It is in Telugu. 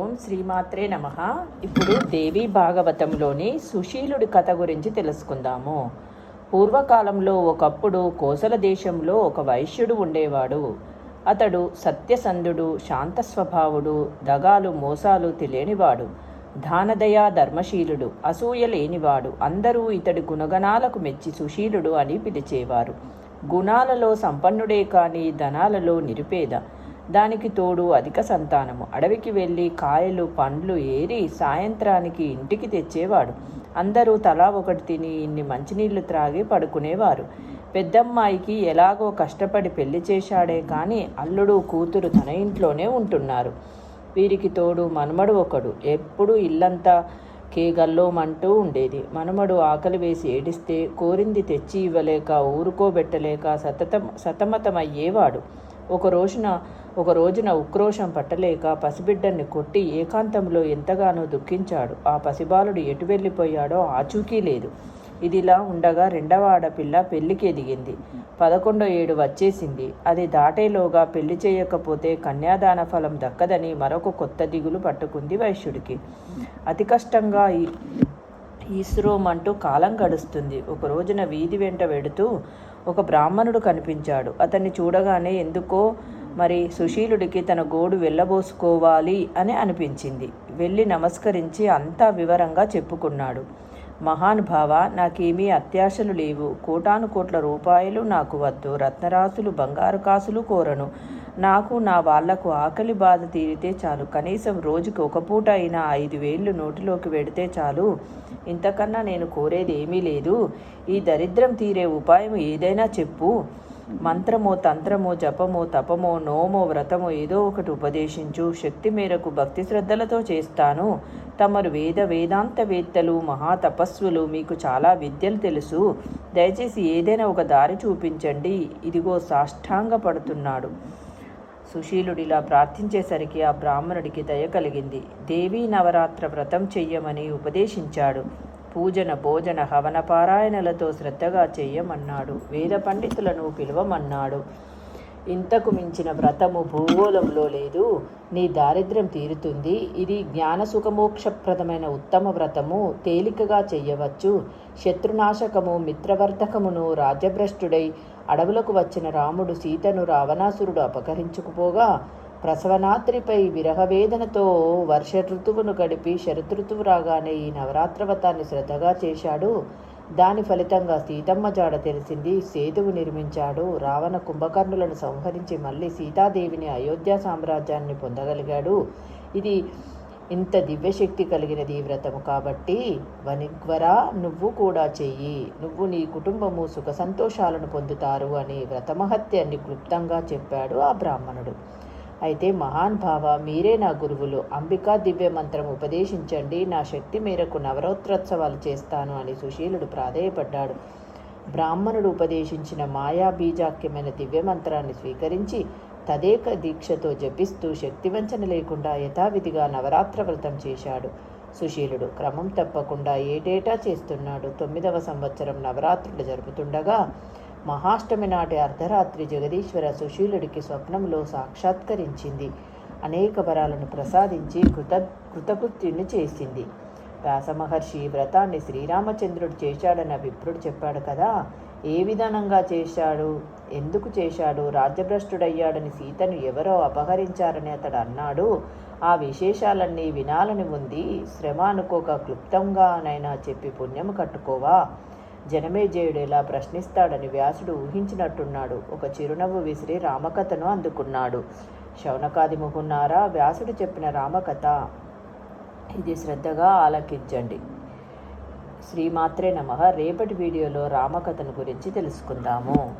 ఓం శ్రీమాత్రే నమ. ఇప్పుడు దేవి భాగవతంలోని సుశీలుడి కథ గురించి తెలుసుకుందాము. పూర్వకాలంలో ఒకప్పుడు కోసల దేశంలో ఒక వైశ్యుడు ఉండేవాడు. అతడు సత్యసంధుడు శాంత స్వభావుడు దగాలు మోసాలు తెలియనివాడు దానదయా ధర్మశీలుడు అసూయ లేనివాడు అందరూ ఇతడి గుణగణాలకు మెచ్చి సుశీలుడు అని పిలిచేవారు. గుణాలలో సంపన్నుడే కాని ధనాలలో నిరుపేద. దానికి తోడు అధిక సంతానము. అడవికి వెళ్ళి కాయలు పండ్లు ఏరి సాయంత్రానికి ఇంటికి తెచ్చేవాడు. అందరూ తలా ఒకటి తిని ఇన్ని మంచినీళ్ళు త్రాగి పడుకునేవారు. పెద్దమ్మాయికి ఎలాగో కష్టపడి పెళ్ళి చేశాడే కానీ అల్లుడు కూతురు తన ఇంట్లోనే ఉంటున్నారు. వీరికి తోడు మనుమడు ఒకడు. ఎప్పుడు ఇల్లంతా కేగల్లోమంటూ ఉండేది. మనుమడు ఆకలి వేసి ఏడిస్తే కోరింది తెచ్చి ఇవ్వలేక ఊరుకోబెట్టలేక సతతం సతమతమయ్యేవాడు. ఒక రోజున ఒక రోజున ఉక్రోషం పట్టలేక పసిబిడ్డని కొట్టి ఏకాంతంలో ఎంతగానో దుఃఖించాడు. ఆ పసిబాలుడు ఎటు వెళ్ళిపోయాడో ఆచూకీ లేదు. ఇదిలా ఉండగా రెండవ ఆడపిల్ల పెళ్ళికి ఎదిగింది. పదకొండో ఏడు వచ్చేసింది. అది దాటేలోగా పెళ్ళి చేయకపోతే కన్యాదాన ఫలం దక్కదని మరొక కొత్త దిగులు పట్టుకుంది వైశ్యుడికి. అతి కష్టంగా ఈ ఈశ్రోమంటూ కాలం గడుస్తుంది. ఒక రోజున వీధి వెంట వెడుతూ ఒక బ్రాహ్మణుడు కనిపించాడు. అతన్ని చూడగానే ఎందుకో మరి సుశీలుడికి తన గోడు వెళ్ళబోసుకోవాలి అని అనిపించింది. వెళ్ళి నమస్కరించి అంతా వివరంగా చెప్పుకున్నాడు. మహానుభావ నాకేమీ అత్యాశలు లేవు. కోటాను కోట్ల రూపాయలు నాకు వద్దు. రత్నరాసులు బంగారు కాసులు కోరను. నాకు నా వాళ్ళకు ఆకలి బాధ తీరితే చాలు. కనీసం రోజుకి ఒక పూట అయినా ఐదు వేళ్ళు నోటిలోకి వెడితే చాలు. ఇంతకన్నా నేను కోరేది ఏమీ లేదు. ఈ దరిద్రం తీరే ఉపాయం ఏదైనా చెప్పు. మంత్రమో తంత్రమో జపమో తపమో నోమో వ్రతమో ఏదో ఒకటి ఉపదేశించు. శక్తి మేరకు భక్తి శ్రద్ధలతో చేస్తాను. తమరు వేద వేదాంత వేత్తలు మహాతపస్సులు మీకు చాలా విద్యలు తెలుసు. దయచేసి ఏదైనా ఒక దారి చూపించండి. ఇదిగో సాష్టాంగ పడుతున్నాడు. సుశీలుడిలా ప్రార్థించేసరికి ఆ బ్రాహ్మణుడికి దయ కలిగింది. దేవీ నవరాత్ర వ్రతం చెయ్యమని ఉపదేశించాడు. పూజన భోజన హవన పారాయణలతో శ్రద్ధగా చేయమన్నాడు. వేద పండితులను పిలవమన్నాడు. ఇంతకు మించిన వ్రతము భూగోళంలో లేదు. నీ దారిద్ర్యం తీరుతుంది. ఇది జ్ఞాన సుఖమోక్షప్రదమైన ఉత్తమ వ్రతము. తేలికగా చెయ్యవచ్చు శత్రునాశకము మిత్రవర్ధకమును రాజ్యభ్రష్టుడై అడవులకు వచ్చిన రాముడు సీతను రావణాసురుడు అపహరించుకుపోగా ప్రసవనాత్రిపై విరహవేదనతో వర్ష ఋతువును గడిపి శరదృతువు రాగానే ఈ నవరాత్రవతాన్ని శ్రద్ధగా చేశాడు. దాని ఫలితంగా సీతమ్మ జాడ తెలిసింది. సేతువు నిర్మించాడు. రావణ కుంభకర్ణులను సంహరించి మళ్ళీ సీతాదేవిని అయోధ్య సామ్రాజ్యాన్ని పొందగలిగాడు. ఇది ఇంత దివ్యశక్తి కలిగినది ఈ వ్రతము కాబట్టి వనిగ్వరా నువ్వు కూడా చెయ్యి. నువ్వు నీ కుటుంబము సుఖ సంతోషాలను పొందుతారు అని వ్రతమహత్యాన్ని క్లుప్తంగా చెప్పాడు ఆ బ్రాహ్మణుడు. అయితే మహాన్ భావ మీరే నా గురువులు. అంబికా దివ్య మంత్రం ఉపదేశించండి. నా శక్తి మేరకు నవరాత్రోత్సవాలు చేస్తాను అని సుశీలుడు ప్రాధేయపడ్డాడు. బ్రాహ్మణుడు ఉపదేశించిన మాయా బీజాక్యమైన దివ్య మంత్రాన్ని స్వీకరించి తదేక దీక్షతో జపిస్తూ శక్తివంచన లేకుండా యథావిధిగా నవరాత్ర వ్రతం చేశాడు. సుశీలుడు క్రమం తప్పకుండా ఏటేటా చేస్తున్నాడు. తొమ్మిదవ సంవత్సరం నవరాత్రులు జరుపుతుండగా మహాష్టమి నాటి అర్ధరాత్రి జగదీశ్వర సుశీలుడికి స్వప్నంలో సాక్షాత్కరించింది. అనేక వరాలను ప్రసాదించి కృత కృతకృత్యుని చేసింది. వ్యాసమహర్షి వ్రతాన్ని శ్రీరామచంద్రుడు చేశాడని విప్రుడు చెప్పాడు కదా ఏ విధానంగా చేశాడు? ఎందుకు చేశాడు? రాజ్యభ్రష్టుడయ్యాడని సీతను ఎవరో అపహరించారని అతడు అన్నాడు. ఆ విశేషాలన్నీ వినాలని ఉంది. శ్రమ అనుకోక క్లుప్తంగానైనా చెప్పి పుణ్యము కట్టుకోవా? జనమేజయుడు ఇలా ప్రశ్నిస్తాడని వ్యాసుడు ఊహించినట్టున్నాడు. ఒక చిరునవ్వు విసిరి రామకథను అందుకున్నాడు. శౌనకాది ముగున్నారా? వ్యాసుడు చెప్పిన రామకథ. ఇది శ్రద్ధగా ఆలకించండి. శ్రీమాత్రే నమ. రేపటి వీడియోలో రామకథను గురించి తెలుసుకుందాము.